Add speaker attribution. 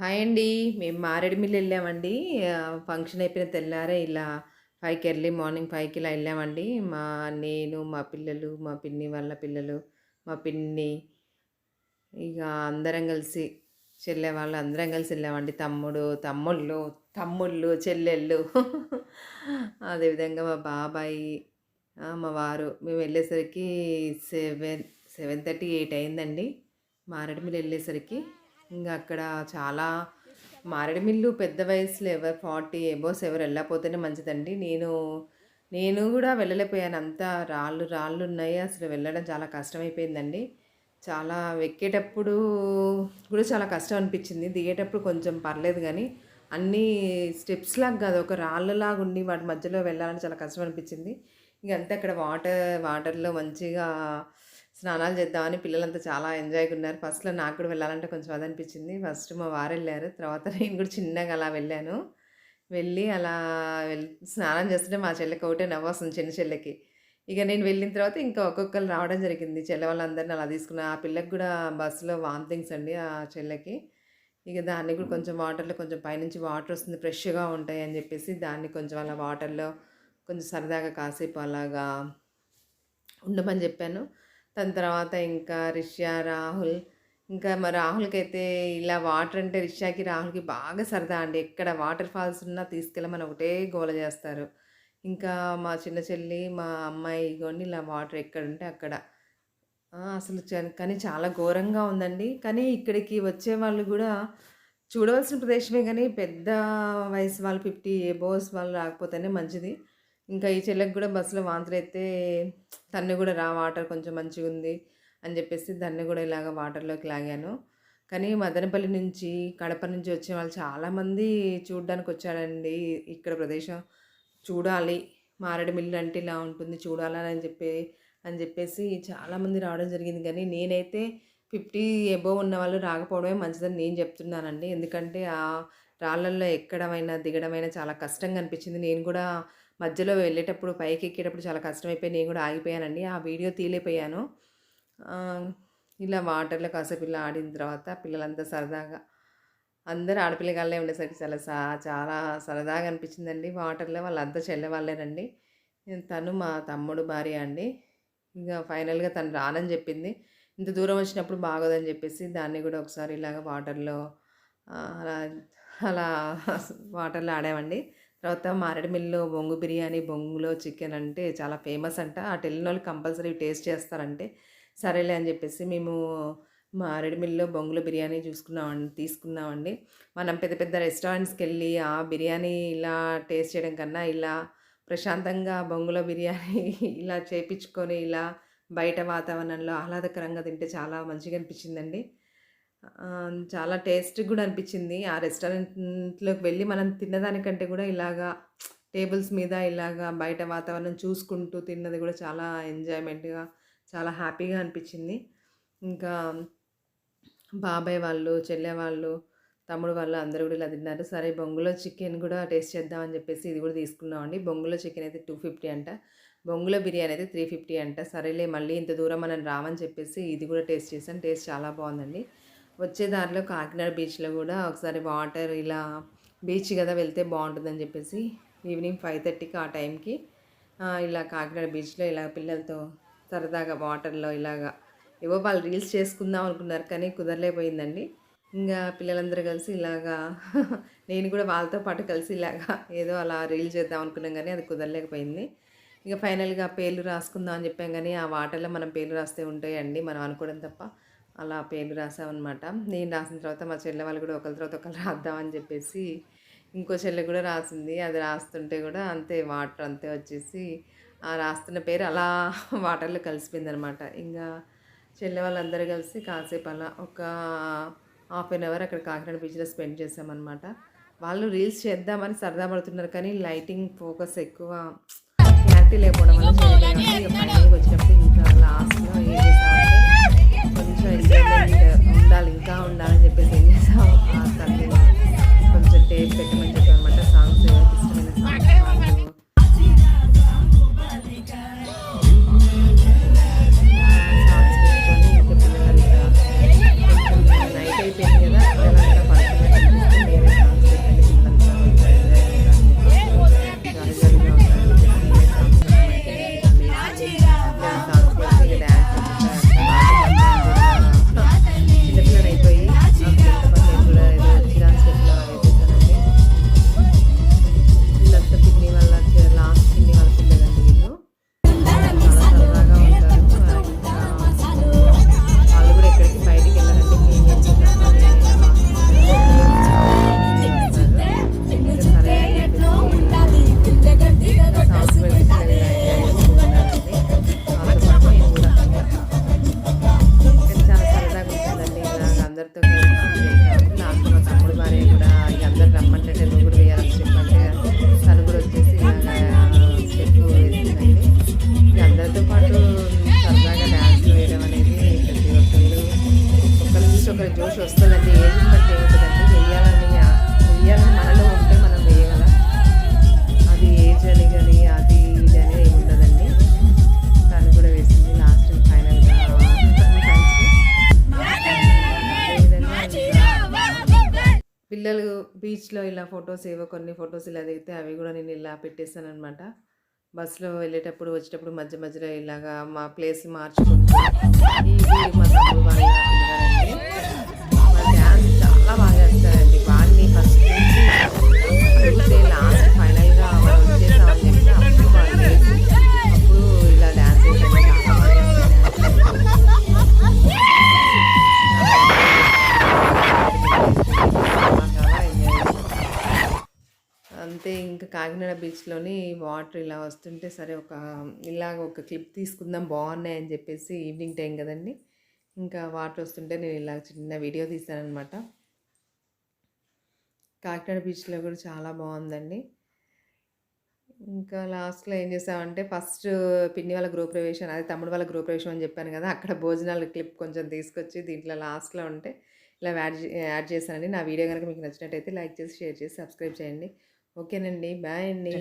Speaker 1: Hi అండి. మేము మారేడుమిల్లి వెళ్ళామండి. ఫంక్షన్ అయిపోయిన తెల్లారే ఇలా ఫైవ్కి ఎర్లీ మార్నింగ్ ఫైవ్కి ఇలా వెళ్ళామండి. మా నేను మా పిల్లలు మా పిన్ని వాళ్ళ పిల్లలు మా పిన్ని ఇక అందరం కలిసి చెల్లె వాళ్ళు అందరం కలిసి వెళ్ళామండి. తమ్ముడు తమ్ముళ్ళు తమ్ముళ్ళు చెల్లెళ్ళు. అదేవిధంగా మా బాబాయి మా వారు మేము వెళ్ళేసరికి సెవెన్ సెవెన్ థర్టీ ఎయిట్ అయిందండి. మారేడుమిల్లి వెళ్ళేసరికి ఇంకా అక్కడ చాలా మారేడుమిల్లు పెద్ద వయసులో ఎవరు ఫార్టీ ఎబోస్ ఎవరు వెళ్ళకపోతేనే మంచిదండి. నేను నేను కూడా వెళ్ళలేకపోయాను. అంతా రాళ్ళు రాళ్ళు ఉన్నాయి. అసలు వెళ్ళడం చాలా కష్టమైపోయిందండి. చాలా ఎక్కేటప్పుడు కూడా చాలా కష్టం అనిపించింది. దిగేటప్పుడు కొంచెం పర్లేదు కానీ అన్నీ స్టెప్స్ లాగా కాదు. ఒక రాళ్ళలాగా ఉండి వాటి మధ్యలో వెళ్ళాలని చాలా కష్టం అనిపించింది. ఇంక అక్కడ వాటర్ వాటర్లో మంచిగా స్నానాలు చేద్దామని పిల్లలంతా చాలా ఎంజాయ్గా ఉన్నారు ఫస్ట్లో నాకు కూడా వెళ్ళాలంటే కొంచెం అది అనిపించింది ఫస్ట్ మా వారు వెళ్ళారు. తర్వాత నేను కూడా చిన్నగా అలా వెళ్ళాను. వెళ్ళి అలా వెళ్ స్నానం చేస్తుంటే మా చెల్లెకి ఒకటే నవ్వాసం చిన్న చెల్లెకి. ఇక నేను వెళ్ళిన తర్వాత ఇంకా ఒక్కొక్కరు రావడం జరిగింది. చెల్లె వాళ్ళందరిని అలా తీసుకున్న. ఆ పిల్లకి కూడా బస్సులో వామిటింగ్స్ అండి ఆ చెల్లెకి. ఇక దాన్ని కూడా కొంచెం వాటర్లో కొంచెం పైనుంచి వాటర్ వస్తుంది. ఫ్రెష్గా ఉంటాయి అని చెప్పేసి దాన్ని కొంచెం అలా వాటర్లో కొంచెం సరదాగా కాసేపు అలాగా ఉండమని చెప్పాను. దాని తర్వాత ఇంకా రిష్యా రాహుల్. ఇంకా మా రాహుల్కి అయితే ఇలా వాటర్ అంటే రిషాకి రాహుల్కి బాగా సరదా అండి. ఎక్కడ వాటర్ ఫాల్స్ ఉన్నా తీసుకెళ్ళమని ఒకటే గోల చేస్తారు. ఇంకా మా చిన్న చెల్లి మా అమ్మాయి కొన్ని ఇలా వాటర్ ఎక్కడ ఉంటే అక్కడ అసలు కానీ చాలా ఘోరంగా ఉందండి. కానీ ఇక్కడికి వచ్చే వాళ్ళు కూడా చూడవలసిన ప్రదేశమే కానీ పెద్ద వయసు వాళ్ళు ఫిఫ్టీ ఎబోస్ వాళ్ళు రాకపోతేనే మంచిది. ఇంకా ఈ చెల్లెకి కూడా బస్సులో వాంతులు అయితే తన్ను కూడా రా వాటర్ కొంచెం మంచిగా ఉంది అని చెప్పేసి దాన్ని కూడా ఇలాగ వాటర్లోకి లాగాను. కానీ మదనపల్లి నుంచి కడప నుంచి వచ్చే వాళ్ళు చాలామంది చూడడానికి వచ్చాడండి ఇక్కడ ప్రదేశం. చూడాలి మారేడుమిల్లి అంటే ఇలా ఉంటుంది చూడాలని అని చెప్పి అని చెప్పేసి చాలామంది రావడం జరిగింది. కానీ నేనైతే ఫిఫ్టీ ఎబోవ్ ఉన్న వాళ్ళు రాకపోవడమే మంచిదని నేను చెప్తున్నానండి. ఎందుకంటే ఆ రాళ్ళల్లో ఎక్కడమైనా దిగడమైనా చాలా కష్టంగా అనిపించింది నేను కూడా మధ్యలో వెళ్ళేటప్పుడు పైకి ఎక్కేటప్పుడు చాలా కష్టమైపోయి నేను కూడా ఆగిపోయానండి. ఆ వీడియో తీలేపోయాను ఇలా వాటర్లో కాసేపు ఇలా ఆడిన తర్వాత పిల్లలంతా సరదాగా అందరూ ఆడపిల్లగాళ్ళే ఉండేసరికి చాలా సా చాలా సరదాగా అనిపించిందండి వాటర్లో వాళ్ళంతా చెల్లెవాళ్ళేనండి. తను మా తమ్ముడు భార్య అండి. ఇంకా ఫైనల్గా తను రానని చెప్పింది. ఇంత దూరం వచ్చినప్పుడు బాగోదని చెప్పేసి దాన్ని కూడా ఒకసారి ఇలాగ వాటర్లో అలా అలా వాటర్లో ఆడామండి. తర్వాత మారేడుమిల్లిలో బొంగు బిర్యానీ బొంగులో చికెన్ అంటే చాలా ఫేమస్ అంట. అటు వెళ్ళిన వాళ్ళు కంపల్సరీ టేస్ట్ చేస్తారంటే సరేలే అని చెప్పేసి మేము మారేడుమిల్లిలో బొంగులో బిర్యానీ చూసుకున్నామండి తీసుకున్నామండి. మనం పెద్ద పెద్ద రెస్టారెంట్స్కి వెళ్ళి ఆ బిర్యానీ ఇలా టేస్ట్ చేయడం కన్నా ఇలా ప్రశాంతంగా బొంగులో బిర్యానీ ఇలా చేపించుకొని ఇలా బయట వాతావరణంలో ఆహ్లాదకరంగా తింటే చాలా మంచిగా అనిపించిందండి. చాలా టేస్ట్ కూడా అనిపించింది. ఆ రెస్టారెంట్లోకి వెళ్ళి మనం తిన్నదానికంటే కూడా ఇలాగా టేబుల్స్ మీద ఇలాగా బయట వాతావరణం చూసుకుంటూ తిన్నది కూడా చాలా ఎంజాయ్మెంట్గా చాలా హ్యాపీగా అనిపించింది. ఇంకా బాబాయ్ వాళ్ళు చెల్లె వాళ్ళు తమ్ముడు వాళ్ళు అందరూ కూడా ఇలా తిన్నారు. సరే బొంగులో చికెన్ కూడా టేస్ట్ చేద్దామని చెప్పేసి ఇది కూడా తీసుకున్నామండి. బొంగులో చికెన్ అయితే టూ ఫిఫ్టీ అంట. బొంగులో బిర్యానీ అయితే త్రీ ఫిఫ్టీ అంట. సరేలే మళ్ళీ ఇంత దూరం మనం రామని చెప్పేసి ఇది కూడా టేస్ట్ చేశాను. టేస్ట్ చాలా బాగుందండి. వచ్చే దారిలో కాకినాడ బీచ్లో కూడా ఒకసారి వాటర్ ఇలా బీచ్ కదా వెళ్తే బాగుంటుందని చెప్పేసి ఈవినింగ్ ఫైవ్ థర్టీకి ఆ టైంకి ఇలా కాకినాడ బీచ్లో ఇలా పిల్లలతో సరదాగా వాటర్లో ఇలాగా ఏవో వాళ్ళు రీల్స్ చేసుకుందాం అనుకున్నారు కానీ కుదరలేకపోయిందండి. ఇంకా పిల్లలందరూ కలిసి ఇలాగా నేను కూడా వాళ్ళతో పాటు కలిసి ఇలాగా ఏదో అలా రీల్ చేద్దాం అనుకున్నాం కానీ అది కుదరలేకపోయింది. ఇక ఫైనల్గా పేర్లు రాసుకుందాం అని చెప్పాం కానీ ఆ వాటర్లో మనం పేర్లు రాస్తే ఉంటాయండి మనం అనుకోవడం తప్ప. అలా పేర్లు రాసామన్నమాట నేను రాసిన తర్వాత మా చెల్లె వాళ్ళు కూడా ఒకరి తర్వాత ఒకరు రాద్దామని చెప్పేసి ఇంకో చెల్లె కూడా రాసింది. అది రాస్తుంటే కూడా అంతే వాటర్ అంతే వచ్చేసి ఆ రాస్తున్న పేరు అలా వాటర్లో కలిసిపోయింది అనమాట ఇంకా చెల్లె వాళ్ళందరూ కలిసి కాసేపు అలా ఒక హాఫ్ అన్ అవర్ అక్కడ కాకినాడ బీచ్లో స్పెండ్ చేసామన్నమాట. వాళ్ళు రీల్స్ చేద్దామని సరదా పడుతున్నారు కానీ లైటింగ్ ఫోకస్ ఎక్కువ క్లారిటీ లేకపోవడం వల్ల చేయలేకపోయాము. వచ్చినప్పుడు ఇంకా లాస్ట్లో ఏం చేస్తామంటే కొంచెం ఎంజాయ్మెంట్ ఉండాలి ఇంకా ఉండాలని చెప్పేసి ఏం చేసాం. ఆ తల్లి కొంచెం టేప్ పెట్టమని చెప్పి ఒకరి జోష్ వస్తున్నది ఏది బట్టి ఏమిటంటే వెయ్యాలని వెయ్యాలని మనలో ఉంటే మనం వేయగలం అది ఏజ్ అని కానీ అది ఇది అని ఏమి ఉండదండి. దాన్ని కూడా వేసింది లాస్ట్ ఫైనల్గా పిల్లలు బీచ్లో ఇలా ఫొటోస్ ఏవో కొన్ని ఫొటోస్ ఇలా దిగితే అవి కూడా నేను ఇలా పెట్టేస్తాను అనమాట బస్సులో వెళ్ళేటప్పుడు వచ్చేటప్పుడు మధ్య మధ్యలో ఇలాగా మా ప్లేస్ మార్చుకుంటూ చాలా బాగా చేస్తాడండి. వాడిని ఫస్ట్ నుంచి చూస్తే లాస్ట్ ఫైనల్‌గా వాడు వచ్చేసామని అప్పుడు అప్పుడు ఇలా డ్యాన్స్ చాలా బాగా అంతే ఇంకా కాకినాడ బీచ్‌లోని వాటర్ ఇలా వస్తుంటే సరే ఒక ఇలాగ ఒక క్లిప్ తీసుకుందాం బాగున్నాయి అని చెప్పేసి ఈవినింగ్ టైం కదండీ! ఇంకా వాటర్ వస్తుంటే నేను ఇలా చిన్న వీడియో తీశాననమాట. కాకినాడ బీచ్‌లో కూడా చాలా బాగుందండి ఇంకా లాస్ట్‌లో ఏం చేసామంటే ఫస్ట్ పిన్ని వాళ్ళ గృహప్రవేశం అదే తమ్ముడు వాళ్ళ గృహప్రవేశం అని చెప్పాను కదా! అక్కడ భోజనాల క్లిప్ కొంచెం తీసుకొచ్చి దీంట్లో లాస్ట్‌లో ఉంటే ఇలా యాడ్ యాడ్ చేశానండి. నా వీడియో కనుక మీకు నచ్చినట్టయితే లైక్ చేసి, షేర్ చేసి, సబ్స్క్రైబ్ చేయండి. ఓకేనండి. బాయ్ అండి.